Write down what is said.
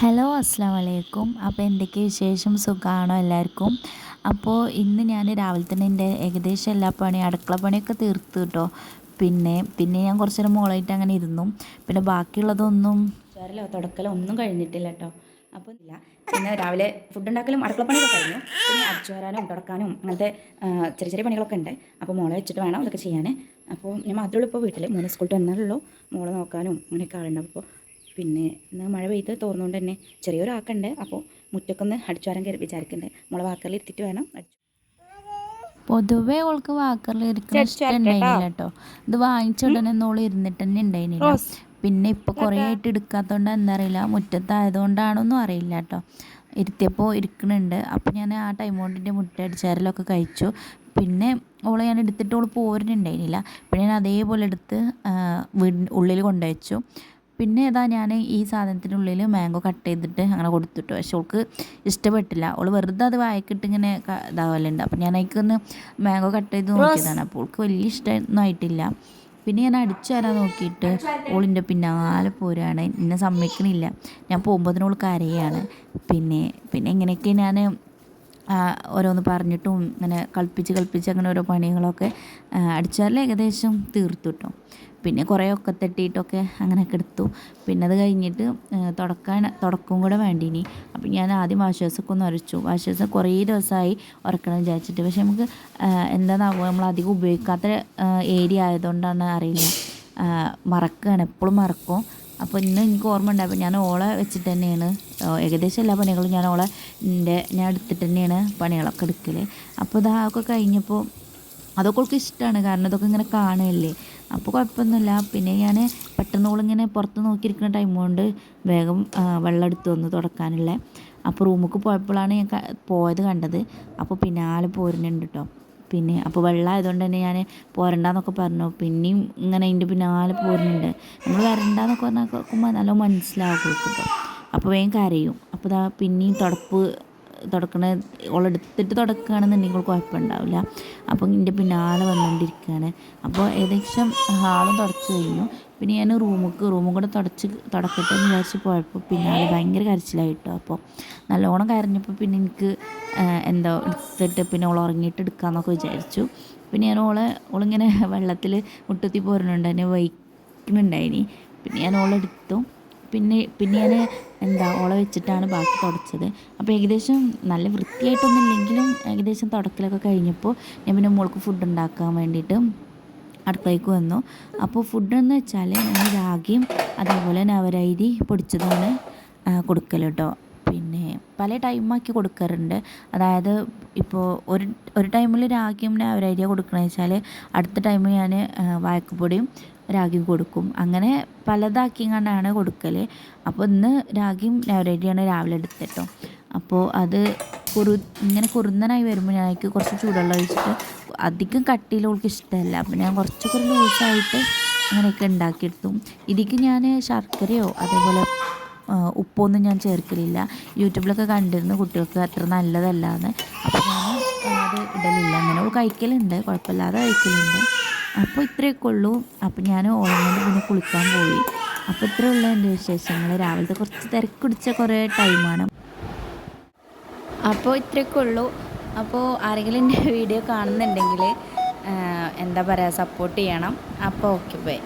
Hello അസ്സാം വലൈക്കും അപ്പോൾ എന്തൊക്കെ വിശേഷം? സുഖമാണോ എല്ലാവർക്കും? അപ്പോൾ ഇന്ന് ഞാൻ രാവിലെ തന്നെ എന്റെ ഏകദേശം എല്ലാ പണി അടുക്കള പണിയൊക്കെ തീർത്തു കേട്ടോ പിന്നെ പിന്നെ ഞാൻ കുറച്ച് നേരം മോളായിട്ട് അങ്ങനെ ഇരുന്നു. പിന്നെ ബാക്കിയുള്ളതൊന്നും ചോരലോ തുടക്കലോ ഒന്നും കഴിഞ്ഞിട്ടില്ല കേട്ടോ അപ്പോൾ ഇല്ല. പിന്നെ രാവിലെ ഫുഡ് ഉണ്ടാക്കലും അടുക്കള പണിയൊക്കെ കഴിഞ്ഞു. പിന്നെ അടിച്ചു വരാനും തുടക്കാനും അങ്ങനത്തെ ചെറിയ ചെറിയ പണികളൊക്കെ ഉണ്ട്. അപ്പോൾ മോളെ വെച്ചിട്ട് വേണം അതൊക്കെ ചെയ്യാൻ അപ്പോൾ ഞാൻ മാത്രമേ ഉള്ളൂ ഇപ്പോൾ വീട്ടിൽ മൂന്ന് സ്കൂളിൽ വന്നാലുള്ളൂ മോളെ നോക്കാനും അങ്ങനെയൊക്കെ ആളുണ്ട്. അപ്പോൾ പിന്നെ ഇന്ന് മഴ പെയ്ത് തോന്നുകൊണ്ട് തന്നെ ചെറിയൊരു ആക്കുണ്ട് അപ്പോൾ മുറ്റക്കൊന്ന് അടിച്ചു വരാൻ കയറി വിചാരിക്കുന്നുണ്ട് മോളെ വാക്കറിൽ ഇരുത്തിട്ട് വേണം. അടിച്ചു പൊതുവേ ഓൾക്ക് വാക്കറിൽ ഇരിക്കുന്ന കേട്ടോ. ഇത് വാങ്ങിച്ച ഉടനെ ഓൾ ഇരുന്നിട്ട് തന്നെ ഉണ്ടായിരുന്നില്ല പിന്നെ ഇപ്പോൾ കുറേ ആയിട്ട് എടുക്കാത്തതുകൊണ്ട് എന്താ അറിയില്ല മുറ്റത്തായതുകൊണ്ടാണോന്നും അറിയില്ല കേട്ടോ ഇരുത്തിയപ്പോൾ ഇരിക്കണുണ്ട്. അപ്പോൾ ഞാൻ ആ ടൈം കൊണ്ട് എന്റെ മുട്ട അടിച്ചാരലൊക്കെ കഴിച്ചു. പിന്നെ ഓളെ ഞാൻ എടുത്തിട്ട് ഓൾ പോരുന്നുണ്ടായിരുന്നില്ല പിന്നെ ഞാൻ അതേപോലെ എടുത്ത് വീടിന്റെ ഉള്ളിൽ കൊണ്ടുവച്ചു പിന്നെ ഏതാ ഞാൻ ഈ സാധനത്തിനുള്ളിൽ മാംഗോ കട്ട് ചെയ്തിട്ട് അങ്ങനെ കൊടുത്തിട്ടു. പക്ഷെ അവൾക്ക് ഇഷ്ടപ്പെട്ടില്ല. അവൾ വെറുതെ അത് വായക്കിട്ട് ഇങ്ങനെ ഇതാവലുണ്ട്. അപ്പം ഞാൻ അതിക്കൊന്ന് മാംഗോ കട്ട് ചെയ്ത് നോക്കിയതാണ്. അപ്പോൾ അവൾക്ക് വലിയ ഇഷ്ടമൊന്നും ആയിട്ടില്ല. പിന്നെ ഞാൻ അടിച്ചു തരാൻ നോക്കിയിട്ട് ഓളിന്റെ പിന്നാലെ പോരാണ്. എന്നെ സമ്മതിക്കണില്ല. ഞാൻ പോകുമ്പോൾ ഓൾ കരയാണ് പിന്നെ പിന്നെ ഇങ്ങനെയൊക്കെ ഞാൻ ഓരോന്ന് പറഞ്ഞിട്ടും ഇങ്ങനെ കളിപ്പിച്ച് കളിപ്പിച്ച് അങ്ങനെ ഓരോ പണികളൊക്കെ അടിച്ചാൽ ഏകദേശം തീർത്തു കിട്ടും പിന്നെ കുറേ ഒക്കെ തട്ടിയിട്ടൊക്കെ അങ്ങനെയൊക്കെ എടുത്തു. പിന്നെ അത് കഴിഞ്ഞിട്ട് തുടക്കാൻ തുടക്കം കൂടെ വേണ്ടിനി. അപ്പം ഞാൻ ആദ്യം വാഷേഴ്സൊക്കെ ഒന്ന് ഉരച്ചു വാഷേഴ്സ് കുറേ ദിവസമായി ഉറക്കണം വിചാരിച്ചിട്ട്. പക്ഷെ നമുക്ക് എന്താണെന്നാവുക നമ്മൾ അധികം ഉപയോഗിക്കാത്ത ഏരിയ ആയതുകൊണ്ടാണ് അറിയില്ല. മറക്കുകയാണ് എപ്പോഴും മറക്കും. അപ്പോൾ ഇന്ന് എനിക്ക് ഓർമ്മ ഉണ്ടായപ്പോൾ ഞാൻ ഓളെ വെച്ചിട്ട് തന്നെയാണ്. ഏകദേശം എല്ലാ പണികളും ഞാൻ ഓളെ എന്റെ ഞാൻ എടുത്തിട്ട് തന്നെയാണ് പണികളൊക്കെ എടുക്കൽ അപ്പോൾ ഇതൊക്കെ കഴിഞ്ഞപ്പോൾ അതൊക്കെ അവൾക്ക് ഇഷ്ടമാണ് കാരണം ഇതൊക്കെ ഇങ്ങനെ കാണുകയല്ലേ അപ്പോൾ കുഴപ്പമൊന്നുമില്ല. പിന്നെ ഞാൻ പെട്ടെന്ന് ഓളിങ്ങനെ പുറത്ത് നോക്കിയിരിക്കുന്ന ടൈം കൊണ്ട് വേഗം വെള്ളം എടുത്ത് വന്ന് തുടക്കാനുള്ള. അപ്പോൾ റൂമിലേക്ക് പോയപ്പോഴാണ് ഞാൻ പോയത് കണ്ടത്. അപ്പോൾ പിന്നാലെ പോരുന്നുണ്ട് കേട്ടോ പിന്നെ അപ്പോൾ വെള്ളമായതുകൊണ്ട് തന്നെ ഞാൻ പോരണ്ടെന്നൊക്കെ പറഞ്ഞു. പിന്നെയും ഇങ്ങനെ അതിന്റെ പിന്നാലെ പോരുന്നുണ്ട്. നമ്മൾ വരണ്ടെന്നൊക്കെ പറഞ്ഞാൽ നല്ല മനസ്സിലാവും അപ്പോൾ വേഗം കരയും. അപ്പോൾ ഇതാ പിന്നെയും തുടപ്പ് തുടക്കണ ഓളെടുത്തിട്ട് തുടക്കുകയാണെന്നുണ്ടെങ്കിൽ കുഴപ്പമുണ്ടാവില്ല അപ്പം ഇതിന്റെ പിന്നാലെ വന്നുകൊണ്ടിരിക്കുകയാണ് അപ്പോൾ ഏകദേശം ഹാളും തുടച്ചു കഴിഞ്ഞു. പിന്നെ ഞാൻ റൂമുക്ക് റൂമും കൂടെ തുടച്ച് തുടക്കട്ടെ എന്ന് വിചാരിച്ച് പോയപ്പോൾ പിന്നെ അത് ഭയങ്കര കരച്ചിലായിട്ടോ അപ്പോൾ നല്ലോണം കരഞ്ഞപ്പോൾ പിന്നെ എനിക്ക് എന്തോ എടുത്തിട്ട് പിന്നെ ഓൾ ഉറങ്ങിയിട്ട് എടുക്കാമെന്നൊക്കെ വിചാരിച്ചു. പിന്നെ ഞാൻ ഓളെ ഓളിങ്ങനെ വെള്ളത്തിൽ മുട്ടത്തി പോരുന്നുണ്ട്. എന്നെ വഹിക്കുന്നുണ്ടായിനി പിന്നെ ഞാൻ ഓളെടുത്തു പിന്നെ പിന്നെ ഞാൻ എന്താ ഓളെ വെച്ചിട്ടാണ് ബാക്കി തുടച്ചത്. അപ്പോൾ ഏകദേശം നല്ല വൃത്തിയായിട്ടൊന്നും ഇല്ലെങ്കിലും ഏകദേശം തുടക്കലൊക്കെ കഴിഞ്ഞപ്പോൾ ഞാൻ പിന്നെ മോൾക്ക് ഫുഡ് ഉണ്ടാക്കാൻ വേണ്ടിയിട്ട് അടുക്കളയ്ക്ക് വന്നു. അപ്പോൾ ഫുഡെന്ന് വെച്ചാൽ ഞാൻ രാഗിയും അതേപോലെ നവരൈരി പൊടിച്ചതാണ് കൊടുക്കൽ കേട്ടോ. പിന്നെ പല ടൈമാക്കി കൊടുക്കാറുണ്ട്. അതായത് ഇപ്പോൾ ഒരു ഒരു ടൈമിൽ രാഗിയും നവരൈരിയ കൊടുക്കണമെന്ന് വെച്ചാൽ അടുത്ത ടൈമിൽ ഞാൻ വായക്കപ്പൊടിയും രാഗിയും കൊടുക്കും. അങ്ങനെ പലതാക്കിയും കണ്ടാണ് കൊടുക്കൽ അപ്പോൾ ഇന്ന് രാഗിയും നവരൈരിയാണ് രാവിലെ എടുത്തിട്ടോ അപ്പോൾ അത് കുറു ഇങ്ങനെ കുറുന്നനായി വരുമ്പോൾ ഞാൻ എനിക്ക് കുറച്ച് ചൂടുള്ള ഒഴിച്ചിട്ട് അധികം കട്ടിയിൽ അവൾക്ക് ഇഷ്ടമല്ല. അപ്പോൾ ഞാൻ കുറച്ചൊക്കെ ലൂസായിട്ട് അങ്ങനെയൊക്കെ ഉണ്ടാക്കിയെടുത്തു. ഇതിക്ക് ഞാൻ ശർക്കരയോ അതേപോലെ ഉപ്പൊന്നും ഞാൻ ചേർക്കലില്ല. യൂട്യൂബിലൊക്കെ കണ്ടിരുന്നു കുട്ടികൾക്ക് അത്ര നല്ലതല്ല എന്ന് അപ്പോൾ ഞാൻ അത് ഇടലില്ല. അങ്ങനെ കഴിക്കലുണ്ട്. കുഴപ്പമില്ലാതെ കഴിക്കലുണ്ട്. അപ്പോൾ ഇത്രയൊക്കെ ഉള്ളൂ. അപ്പോൾ ഞാൻ ഓൺലൈനിൽ പിന്നെ കുളിക്കാൻ പോയി. അപ്പോൾ ഇത്രയുള്ള എന്റെ വിശേഷങ്ങൾ രാവിലത്തെ കുറച്ച് തിരക്കുടിച്ച കുറേ ടൈമാണ് അപ്പോൾ ഇത്രയൊക്കെ ഉള്ളൂ. അപ്പോൾ ആരെങ്കിലും എന്റെ വീഡിയോ കാണുന്നുണ്ടെങ്കിൽ എന്താ പറയുക സപ്പോർട്ട് ചെയ്യണം. അപ്പോൾ ഓക്കെ ബൈ.